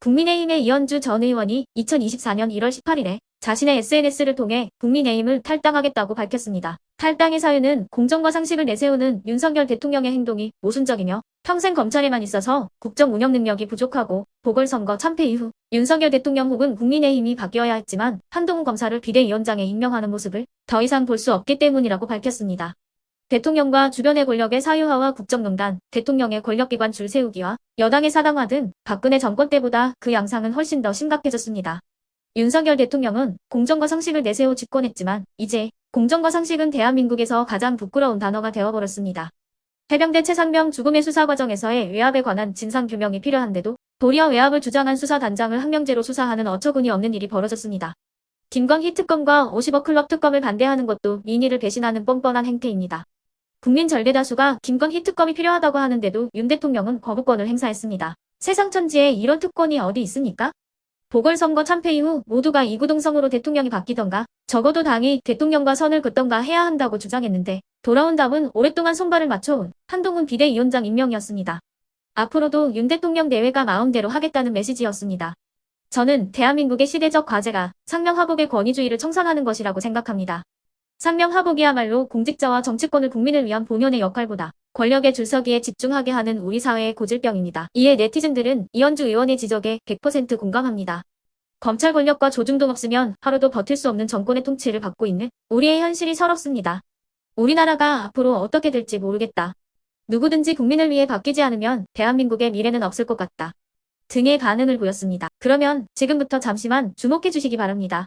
국민의힘의 이현주 전 의원이 2024년 1월 18일에 자신의 SNS를 통해 국민의힘을 탈당하겠다고 밝혔습니다. 탈당의 사유는 공정과 상식을 내세우는 윤석열 대통령의 행동이 모순적이며 평생 검찰에만 있어서 국정 운영 능력이 부족하고 보궐선거 참패 이후 윤석열 대통령 혹은 국민의힘이 바뀌어야 했지만 한동훈 검사를 비대위원장에 임명하는 모습을 더 이상 볼 수 없기 때문이라고 밝혔습니다. 대통령과 주변의 권력의 사유화와 국정농단, 대통령의 권력기관 줄 세우기와 여당의 사당화 등 박근혜 정권 때보다 그 양상은 훨씬 더 심각해졌습니다. 윤석열 대통령은 공정과 상식을 내세워 집권했지만 이제 공정과 상식은 대한민국에서 가장 부끄러운 단어가 되어버렸습니다. 해병대 최상병 죽음의 수사 과정에서의 외압에 관한 진상 규명이 필요한데도 도리어 외압을 주장한 수사단장을 항명제로 수사하는 어처구니 없는 일이 벌어졌습니다. 김건희 특검과 50억 클럽 특검을 반대하는 것도 민의를 배신하는 뻔뻔한 행태입니다. 국민 절대 다수가 김건희 특검이 필요하다고 하는데도 윤 대통령은 거부권을 행사했습니다. 세상 천지에 이런 특권이 어디 있습니까? 보궐선거 참패 이후 모두가 이구동성으로 대통령이 바뀌던가 적어도 당이 대통령과 선을 긋던가 해야 한다고 주장했는데 돌아온 답은 오랫동안 손발을 맞춰온 한동훈 비대위원장 임명이었습니다. 앞으로도 윤 대통령 내외가 마음대로 하겠다는 메시지였습니다. 저는 대한민국의 시대적 과제가 상명하복의 권위주의를 청산하는 것이라고 생각합니다. 상명 하복이야말로 공직자와 정치권을 국민을 위한 본연의 역할보다 권력의 줄서기에 집중하게 하는 우리 사회의 고질병입니다. 이에 네티즌들은 이현주 의원의 지적에 100% 공감합니다. 검찰 권력과 조중동 없으면 하루도 버틸 수 없는 정권의 통치를 받고 있는 우리의 현실이 서럽습니다. 우리나라가 앞으로 어떻게 될지 모르겠다. 누구든지 국민을 위해 바뀌지 않으면 대한민국의 미래는 없을 것 같다. 등의 반응을 보였습니다. 그러면 지금부터 잠시만 주목해 주시기 바랍니다.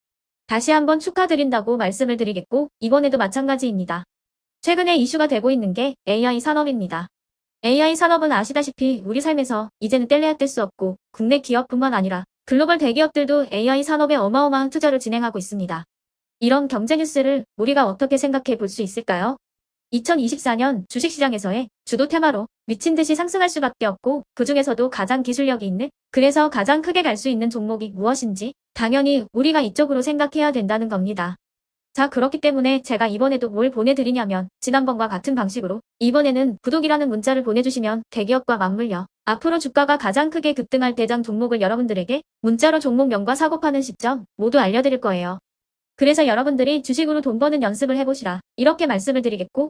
다시 한번 축하드린다고 말씀을 드리겠고 이번에도 마찬가지입니다. 최근에 이슈가 되고 있는 게 AI 산업입니다. AI 산업은 아시다시피 우리 삶에서 이제는 뗄래야 뗄 수 없고 국내 기업뿐만 아니라 글로벌 대기업들도 AI 산업에 어마어마한 투자를 진행하고 있습니다. 이런 경제 뉴스를 우리가 어떻게 생각해 볼 수 있을까요? 2024년 주식시장에서의 주도 테마로 미친 듯이 상승할 수밖에 없고 그 중에서도 가장 기술력이 있는 그래서 가장 크게 갈 수 있는 종목이 무엇인지 당연히 우리가 이쪽으로 생각해야 된다는 겁니다. 자 그렇기 때문에 제가 이번에도 뭘 보내드리냐면 지난번과 같은 방식으로 이번에는 구독이라는 문자를 보내주시면 대기업과 맞물려 앞으로 주가가 가장 크게 급등할 대장 종목을 여러분들에게 문자로 종목명과 사고 파는 시점 모두 알려드릴 거예요. 그래서 여러분들이 주식으로 돈 버는 연습을 해보시라 이렇게 말씀을 드리겠고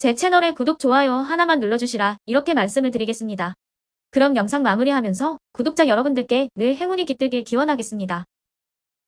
제 채널에 구독, 좋아요 하나만 눌러주시라 이렇게 말씀을 드리겠습니다. 그럼 영상 마무리하면서 구독자 여러분들께 늘 행운이 깃들길 기원하겠습니다.